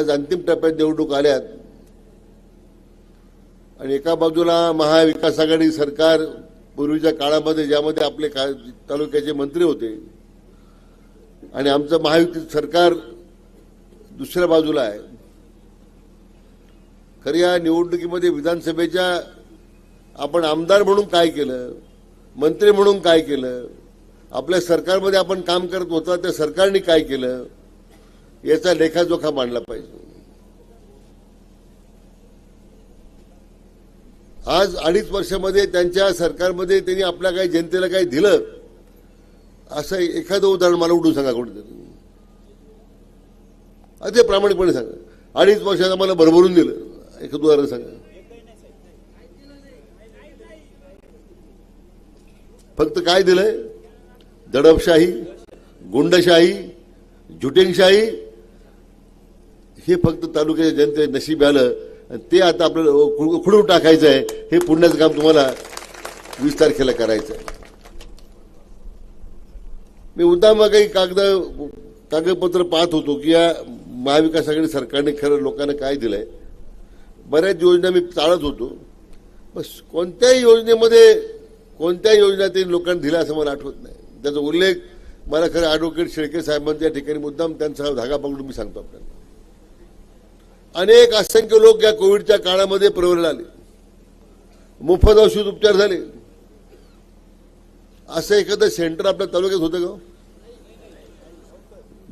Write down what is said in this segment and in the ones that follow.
आज अंतिम टप्प्यात निवडणूक आल्यात. आणि एका बाजूला महाविकास आघाडी सरकार पूर्वीच्या काळामध्ये ज्यामध्ये आपले का- तालुक्याचे मंत्री होते आणि आमचं महायुती सरकार दुसऱ्या बाजूला आहे. खरं या निवडणुकीमध्ये विधानसभेच्या आपण आमदार म्हणून काय केलं मंत्री म्हणून काय केलं आपल्या सरकारमध्ये आपण काम करत होता त्या सरकारने काय केलं याचा लेखाजोखा मांडला पाहिजे. आज अडीच वर्षामध्ये त्यांच्या सरकारमध्ये त्यांनी आपल्या काही जनतेला काही दिलं असं एखादं उदाहरण मला उठून सांगा कोणीतरी अगदी प्रामाणिकपणे सांगा. अडीच वर्षात आम्हाला भरभरून दिलं. एखादं उदाहरण सांगा. फक्त काय दिलंय? दडपशाही गुंडशाही झुटिंगशाही हे फक्त तालुक्याच्या जनते नशीब आलं. ते आता आपल्याला उखडून टाकायचं आहे हे पुण्याचं काम तुम्हाला वीस तारखेला करायचं आहे मी उद्दाम काही कागद कागदपत्र पाहत होतो की या महाविकास आघाडी सरकारने खरं लोकांना काय दिलंय. बऱ्याच योजना मी चाळत होतो. बस कोणत्याही योजनेमध्ये कोणत्या योजना त्यांनी लोकांना दिल्या असं मला आठवत नाही. त्याचा उल्लेख मला खरं ॲडव्होकेट शेळके साहेबांच्या ठिकाणी मुद्दाम त्यांचा धागा पकडून मी सांगतो आपल्याला. अनेक असंख्य लोक या कोविडच्या काळामध्ये प्रवरला आले. मोफत औषध उपचार झाले. असं एखादं सेंटर आपल्या तालुक्यात होतं का हो?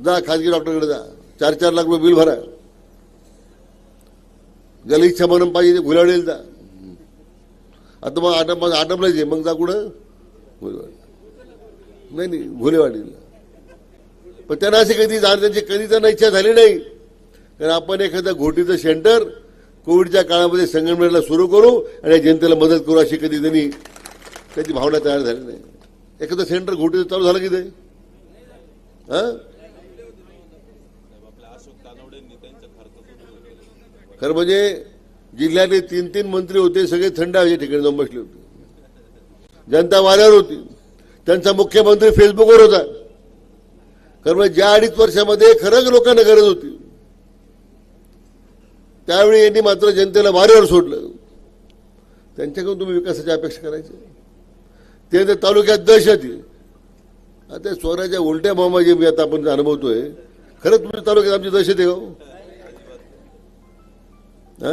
जा खाजगी डॉक्टरकडे जा. चार चार लाख रुपये बिल भरा. ज्याला इच्छा म्हणून पाहिजे ते घुलाडेल जा. आता मग आटम आटमलाच मग जा कुठं? घुलेवाडी नाही नाही घुलेवाडीला. पण त्यांना असे कधी जाण त्यांची कधी त्यांना इच्छा झाली नाही. कारण आपण एखादं घोटीचं सेंटर कोविडच्या काळामध्ये संगमनेरला सुरू करू आणि जनतेला मदत करू अशी कधी त्यांनी त्याची भावना तयार झाली नाही. एखादं सेंटर घोटीचं चालू झालं की ते हा? खरं म्हणजे जिल्ह्यातले तीन तीन मंत्री होते सगळे थंड हवेच्या ठिकाणी जाऊन बसले होते. जनता वाऱ्यावर होती. त्यांचा मुख्यमंत्री फेसबुकवर होता. कारण म्हणजे ज्या अडीच वर्षामध्ये खरंच लोकांना गरज होती. त्यावेळी यांनी मात्र जनतेला वाऱ्यावर सोडलं त्यांच्याकडून तुम्ही विकासाची अपेक्षा करायची ते तर तालुक्यात दहशत आहे आता स्वराच्या उलट्या मामा जे मी आता आपण अनुभवतोय खरंच तुमच्या तालुक्यात आमची दहशत आहे हो? हा?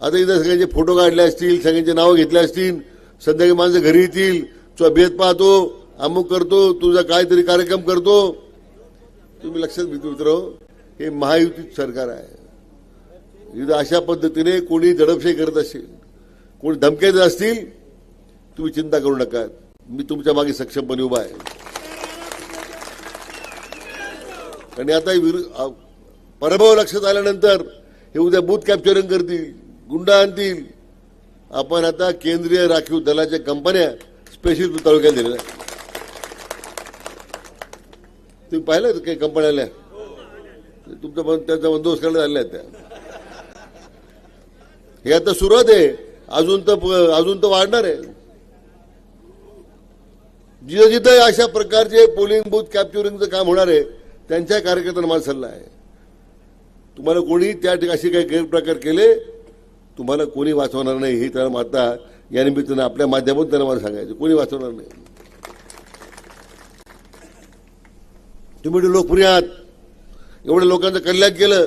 आता इथं सगळ्यांचे फोटो काढले असतील सगळ्यांचे नावं घेतले असतील संध्याकाळी माणसं घरी येतील तुझा भेद पाहतो अमुक करतो तुझा काहीतरी कार्यक्रम करतो तुम्ही लक्षात घेतो मित्र हे महायुतीत सरकार आहे इथं अशा पद्धतीने कोणी दडपशाही करत असेल कोणी धमक्या देत असतील तुम्ही चिंता करू नका. मी तुमच्या मागे सक्षमपणे उभा आहे. आणि आता विरुद्ध पराभव लक्षात आल्यानंतर हे उद्या बूथ कॅप्चरिंग करतील गुंडा आणतील. आपण आता केंद्रीय राखीव दलाच्या कंपन्या स्पेशल तालुक्यात दिलेल्या तुम्ही पाहिलं काही कंपन्या आल्या? तुमचा बंद- त्यांचा बंदोबस्त करण्यात आलेला त्या. हे आता सुरुवात आहे. अजून तर अजून तर वाढणार आहे. जिथं जिथं अशा प्रकारचे पोलिंग बूथ कॅप्चरिंगचं काम होणार आहे त्यांच्या कार्यकर्त्यांना माझा सल्ला आहे. तुम्हाला कोणी त्या ठिकाणी असे काही गैरप्रकार केले तुम्हाला कोणी वाचवणार नाही हे त्यांना आता या निमित्तानं आपल्या माध्यमातून त्यांना मला सांगायचं. कोणी वाचवणार नाही. तुम्ही लोकप्रिय आहात एवढ्या लोकांचं कल्याण केलं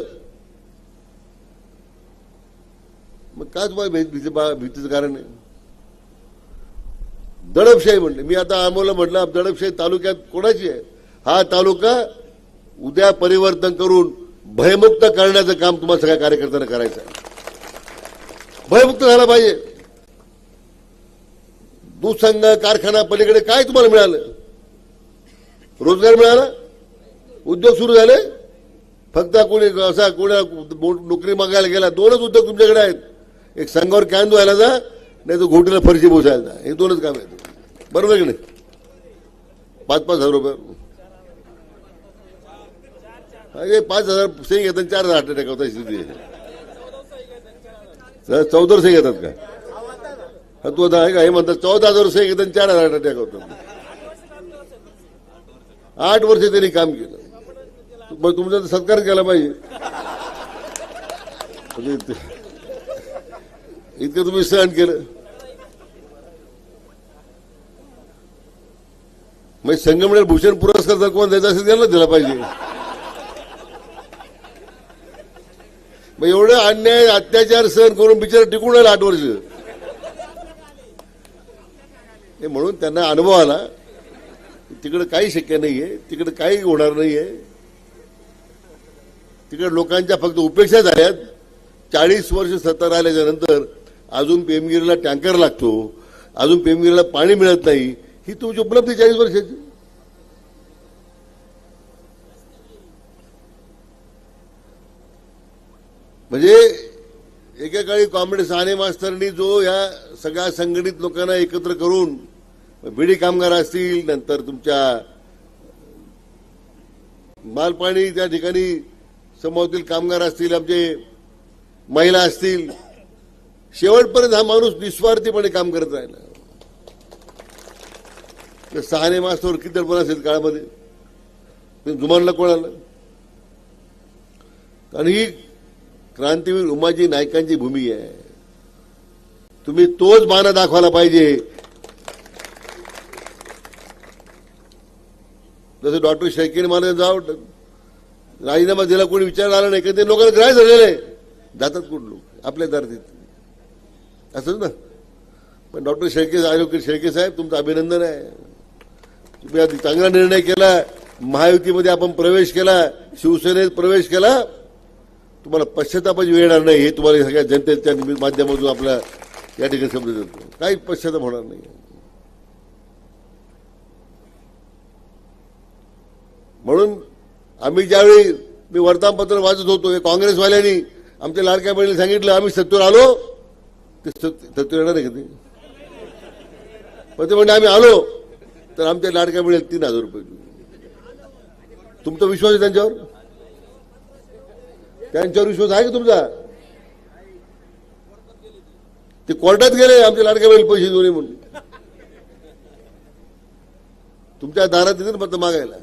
मग काय तुम्हाला भीती भीतीचं कारण आहे? दडपशाही म्हणले. मी आता आम्हाला म्हटलं दडपशाही तालुक्यात कोणाची आहे? हा तालुका उद्या परिवर्तन करून भयमुक्त करण्याचं काम तुम्हाला सगळ्या कार्यकर्त्यांना करायचं आहे. भयमुक्त झाला पाहिजे. दूध संघ कारखाना पलीकडे काय तुम्हाला मिळालं? रोजगार मिळाला? उद्योग सुरू झाले? फक्त कोणी असा कोणी नोकरी मागायला गेला दोनच उद्योग तुमच्याकडे आहेत. एक संघावर कॅन धुवायला जा नाही तर घोटीला फरशी पोसायला जा. हे दोनच काम आहेत. बरोबर की नाही? पाच पाच हजार रुपये. अरे पाच हजार सही घेतात चार हजार हार्ट अटॅक होता स्थिती चौदा सही घेतात का? हा तू आता आहे का हे म्हणतात चौदा हजार सही घेतात चार हजार हार्ट अटॅक होतात आठ वर्ष त्यांनी काम केलं. तुमचा तर सत्कार केला पाहिजे. म्हणजे ते- इतकं तुम्ही सहन केलं. म्हणजे संगमनेर भूषण पुरस्कार जर कोण द्यायचा असेल त्यांना दिला पाहिजे. मग एवढं अन्याय अत्याचार सहन करून बिचारा टिकून राहिला आठ वर्ष. हे म्हणून त्यांना अनुभव आला तिकडे काही शक्य नाहीये तिकडे काही होणार नाहीये. तिकडे लोकांच्या फक्त उपेक्षा झाल्यात. चाळीस वर्ष सत्ता राहिल्याच्या नंतर अजून पेमगिरीला टँकर लागतो अजून पेमगिरीला पाणी मिळत नाही ही तुमची उपलब्धी चाळीस वर्षाची. म्हणजे एकेकाळी कॉम्रेड साने मास्तरनी जो या सगळ्या संघटित लोकांना एकत्र करून बिडी कामगार असतील नंतर तुमच्या मालपाणी त्या ठिकाणी समोरतील कामगार असतील आमचे महिला असतील शेवटपर्यंत हा माणूस निस्वार्थीपणे काम करत राहिला. तर सहाने मास्तवर किती दडपण असेल काळामध्ये जुमानला कोणाला कारण ही क्रांतीवीर उमाजी नायकांची भूमी आहे. तुम्ही तोच बाणा दाखवायला पाहिजे. जसं डॉक्टर शैकीन महाराज जाव राजीनामा दिला कोणी विचार आला नाही कारण ते लोकांना ग्राह्य झालेलं आहे. जातात कोण लोक? आपल्या धर्तीत असंच ना. पण डॉक्टर शेळके आरोग्य शेळके साहेब तुमचं अभिनंदन आहे. तुम्ही आधी चांगला निर्णय केला. महायुतीमध्ये आपण प्रवेश केला. शिवसेनेत प्रवेश केला. तुम्हाला पश्चातापाची वेळ येणार नाही. हे तुम्हाला सगळ्या जनतेच्या माध्यमातून आपल्या या ठिकाणी समजत येतो. काही पश्चाताप होणार नाही. म्हणून आम्ही ज्यावेळी मी वर्तमानपत्र वाचत होतो हे काँग्रेसवाल्यांनी आमच्या लाडक्या बहिणीला सांगितलं आम्ही सत्तेवर आलो. ते तत्व येणार आहे का ते? पण ते म्हणजे आम्ही आलो. तर आमच्या लाडक्या मिळेल तीन हजार रुपये तुमचा विश्वास आहे त्यांच्यावर? त्यांच्यावर विश्वास आहे का तुमचा? ते कोर्टात गेले आमच्या लाडक्या मिळेल पैसे देऊ नये म्हणून. तुमच्या दारात येते ना मत मागायला.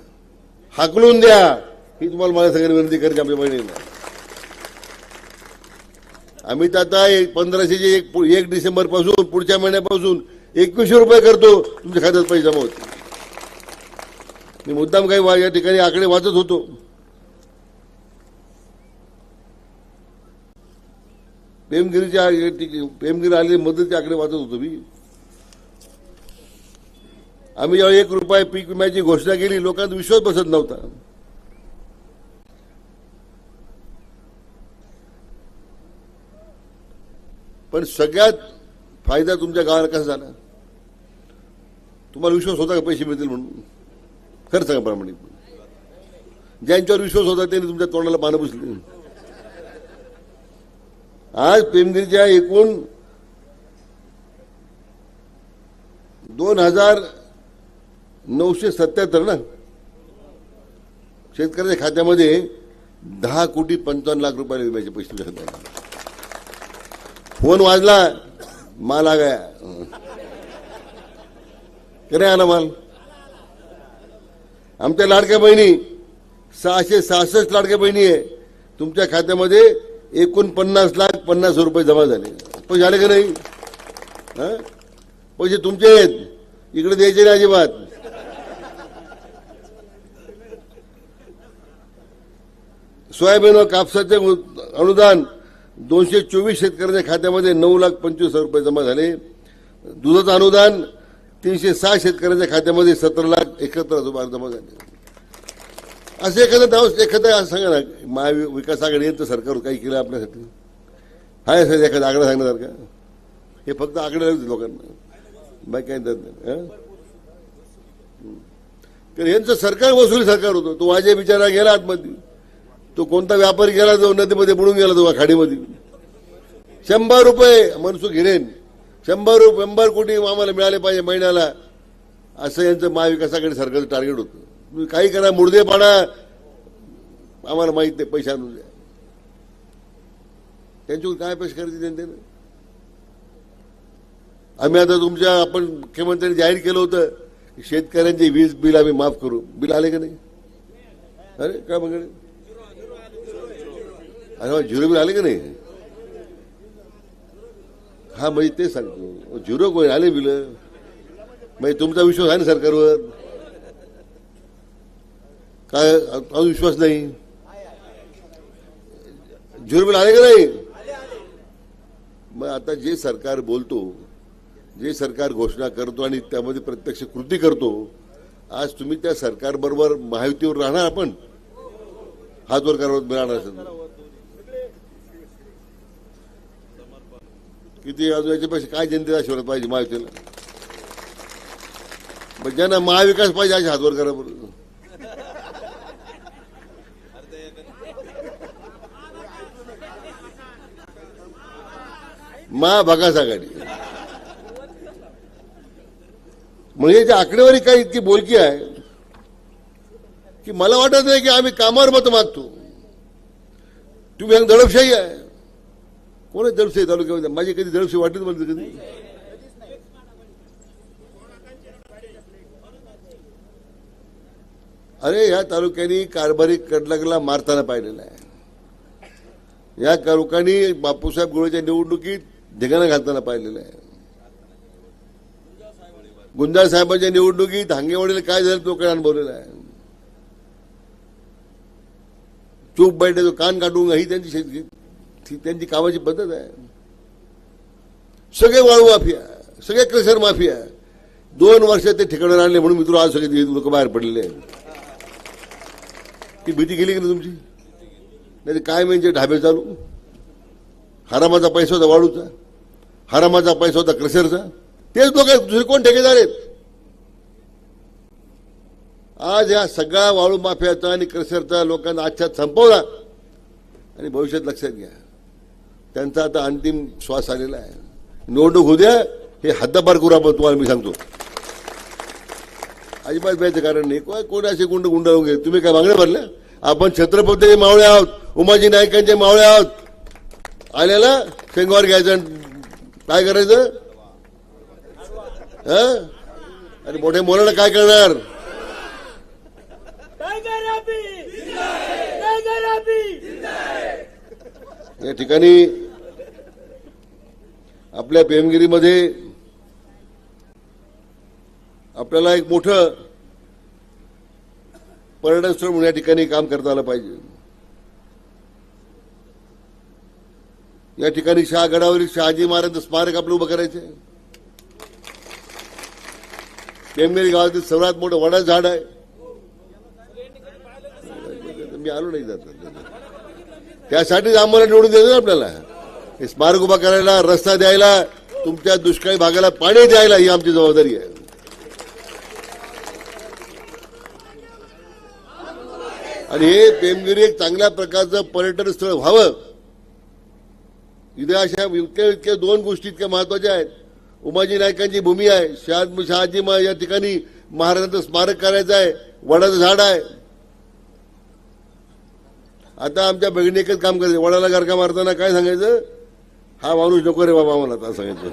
हाकलून द्या. ही तुम्हाला मला सगळ्यांनी विनंती करायची आमच्या बहिणींना आम्ही तर आता एक पंधराशेचे एक एक डिसेंबरपासून पुढच्या महिन्यापासून एकवीसशे रुपये करतो तुमच्या खात्यात पैसे जमा होते मी मुद्दाम काही या ठिकाणी आकडे वाचत होतो. प्रेमगिरीच्या या ठिक- प्रेमगिरी मदतीचे आकडे वाचत होतो मी. आम्ही जेव्हा एक रुपये पीक विम्याची घोषणा केली लोकांचा विश्वास बसत नव्हता. पण सगळ्यात फायदा तुमच्या गावाला कसा झाला? तुम्हाला विश्वास होता का पैसे मिळतील म्हणून? खरं सांगा प्रामाणिक. ज्यांच्यावर विश्वास होता त्यांनी तुमच्या तोंडाला पानं पुसली. आज पेमगिरीच्या एकूण दोन हजार नऊशे सत्याहत्तर ना? शेतकऱ्याच्या खात्यामध्ये दहा कोटी पंचावन्न लाख रुपये विम्याचे पैसे तुमच्या फोन वाजला माल आ गया. आला माल? आमच्या लाडक्या बहिणी सहाशे सहासष्ट लाडक्या बहिणी आहे. तुमच्या खात्यामध्ये एकूण पन्नास लाख पन्नास रुपये जमा झाले. पैसे आले का नाही? हा? पैसे तुमचे आहेत. इकडे द्यायचे नाही अजिबात. सोयाबीन व कापसाचे अनुदान दोनशे चोवीस शेतकऱ्यांच्या खात्यामध्ये नऊ लाख पंचवीस हजार रुपये जमा झाले. दुधाचं अनुदान तीनशे सहा शेतकऱ्यांच्या खात्यामध्ये सतरा लाख एकाहत्तर हजार जमा झाले. असं एखादं नाव एखादं असं सांगा ना महाविकास आघाडी यांचं सरकार काही केलं आपल्यासाठी? हाय सर एखादा आकडा सांगण्यासारखा हे फक्त आकडे लागते लोकांना. बाकी काही त्यात नाही. यांचं सरकार वसुली सरकार होतं. तो वाजे बिचारा गेला आतमध्ये. तो कोणता व्यापारी गेला जो नदीमध्ये बुडून गेला तो खाडीमध्ये. शंभर रुपये मनसुख हिरेन शंभर रुपये शंभर कोटी आम्हाला मिळाले पाहिजे महिन्याला. असं यांचं महाविकासाकडे सरकारचं टार्गेट होतं. तुम्ही काही करा मुर्देपणा आम्हाला माहीत नाही पैसे आणून द्या. त्यांच्यावर काय अपेक्षा करते जनतेनं आम्ही आता तुमच्या आपण मुख्यमंत्र्यांनी जाहीर केलं होतं की शेतकऱ्यांचे वीज बिल आम्ही माफ करू. बिल आले का नाही? अरे काय मग अरे झिरो बिल आले का नाही? हा म्हणजे ते सांगतो झिरो कोण आले बिल म्हणजे तुमचा विश्वास आहे ना सरकारवर काय अजून विश्वास नाही। झिरो बिल आले का नाही? मग आता जे सरकार बोलतो जे सरकार घोषणा करतो आणि त्यामध्ये प्रत्यक्ष कृती करतो आज तुम्ही त्या सरकारबरोबर महायुतीवर राहणार आपण? हात वर मिळणार असेल. किती अजून याच्यापेक्षा काय जनतेला शिवत पाहिजे महायुतीला? मग ज्यांना महाविकास पाहिजे असे हातवर करा बरं. महाभागास आघाडी म्हणजे याची आकडेवारी काय इतकी बोलकी आहे की मला वाटत नाही की आम्ही कामावर मत मागतो. तुम्ही एक दडपशाही आहे. कोण आहे तालुक्यामध्ये माझी कधी दडपशाही वाटत म्हणते कधी. अरे ह्या तालुक्यांनी कारभारी कडलगला मारताना पाहिलेला आहे. या लोकांनी बापूसाहेब गोळेच्या निवडणुकीत ढिगाणा घालताना पाहिलेलं आहे. गुंजाळ साहेबांच्या निवडणुकीत हांगेवाडीला काय झालं तो काय अनुभवलेला आहे. चूप बैठे कान काढून ही त्यांची शेत- ती त्यांची कामाची पद्धत आहे. सगळे वाळू माफिया सगळे क्रेशर माफिया. दोन वर्ष ते ठिकाणावर आणले म्हणून मित्र आज सगळे लोक बाहेर पडलेले आहेत. ती भीती गेली की नाही तुमची? नाही काय म्हणजे ढाबे चालू? हरामाचा पैसा होता वाळूचा. हरामाचा पैसा होता क्रेशरचा तेच लोक दुसरे कोण ठेकेदार आहेत? आज या सगळ्या वाळू माफियाचा आणि क्रेशरचा लोकांना आजच्या संपवला. आणि भविष्यात लक्षात घ्या. त्यांचा आता अंतिम श्वास आलेला आहे. निवडणूक होऊ द्या हे हद्दपार करू आपण तुम्हाला मी सांगतो. अजिबात भ्यायचं कारण नाही. कोण असे गुंड गुंड वगैरे तुम्ही काय मागण्या भरल्या? आपण छत्रपती मावळे आहोत उमाजी नायकांचे मावळे आहोत. आल्याला शेंगवार घ्यायचं काय करायचं? अरे आणि मोठे मोलाला काय करणार? या ठिकाणी आपल्या पेमगिरीमध्ये आपल्याला एक मोठं पर्यटन स्थळ म्हणून या ठिकाणी काम करता आलं पाहिजे. या ठिकाणी शहागडावरील शहाजी महाराज स्मारक आपलं उभं करायचं. पेमगिरी गावातील सर्वात मोठं वडा झाड आहे. मी आलो नाही जात. त्यासाठीच आम्हाला निवडून देतो आपल्याला. हे स्मारक उभा करायला रस्ता द्यायला तुमच्या दुष्काळी भागाला पाणी द्यायला ही आमची जबाबदारी आहे. आणि हे पेमगिरी एक चांगल्या प्रकारचं पर्यटन स्थळ व्हावं. इथे अशा इतक्या इतक्या दोन गोष्टी इतक्या महत्त्वाच्या आहेत. उमाजी नायकांची भूमी आहे. शहाद शहाजी या ठिकाणी महाराजांचं स्मारक करायचं आहे. वडाचं झाड आहे. आता आमच्या बहिणी एकच काम करायचं वडाला गारका मारताना काय सांगायचं? हा माणूस नको रे बाबा मला आता सांगायचं.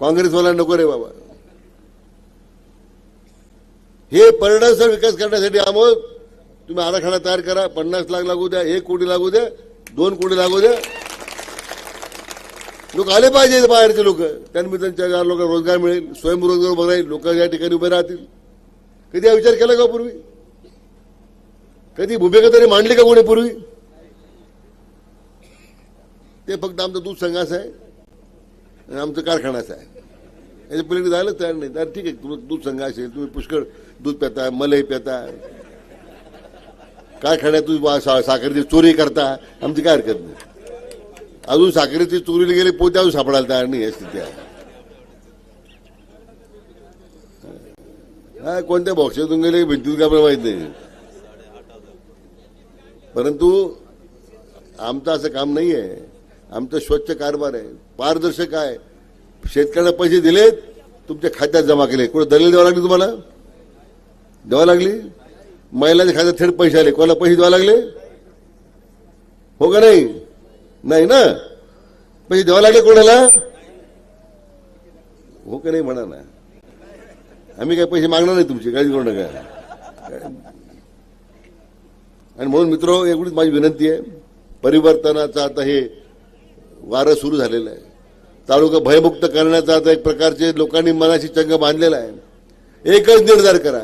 काँग्रेसवाला नको रे बाबा. हे पर्यटन स्थळ विकास करण्यासाठी आम्ही तुम्ही आराखडा तयार करा. पन्नास लाख लागू द्या एक कोटी लागू द्या दोन कोटी लागू द्या. लोक आले पाहिजे बाहेरचे लोक. त्यानिमित्ताने चार लोकांना रोजगार मिळेल स्वयंरोजगार उभा लोक या ठिकाणी उभे राहतील. कधी हा विचार केला का हो पूर्वी? कधी भूमिका तरी मांडली का कोणी पूर्वी? ते फक्त आमचं दूध संघाचं आहे आणि आमचं कारखानाचं आहे. याच्या पलीकडे जायला तयार नाही. तर ठीक आहे तुमचं दूध संघ असेल तुम्ही पुष्कळ दूध पिता मलई पिता. कारखान्यात तुम्ही साखरेची चोरी करता आमची काय हरकत नाही. अजून साखरेची चोरीला गेले पोते अजून सापडायला तयार नाही आहे स्थिती आहे. कोणत्या बॉक्सातून गेले भिंतीत का माहीत नाही. परंतु आमचं असं काम नाही आहे आमचं स्वच्छ कारभार आहे. पारदर्शक आहे. शेतकऱ्यांना पैसे दिलेत तुमच्या खात्यात जमा केले. कुठं दलील द्यावं लागली तुम्हाला? द्यावं लागली? महिलांच्या खात्यात थेट पैसे आले. कोणाला पैसे द्यावे लागले? हो का नाही? नाही ना? पैसे द्यावं लागले कोणाला? हो का नाही म्हणा ना? आम्ही काय पैसे मागणार नाही तुमचे. काळजी करू नका. आणि म्हणून मित्र एवढीच माझी विनंती आहे. परिवर्तनाचं आता हे वारं सुरू झालेलं आहे. तालुका भयमुक्त करण्याचा आता एक प्रकारचे लोकांनी मनाशी चंग बांधलेला आहे. एकच निर्धार करा.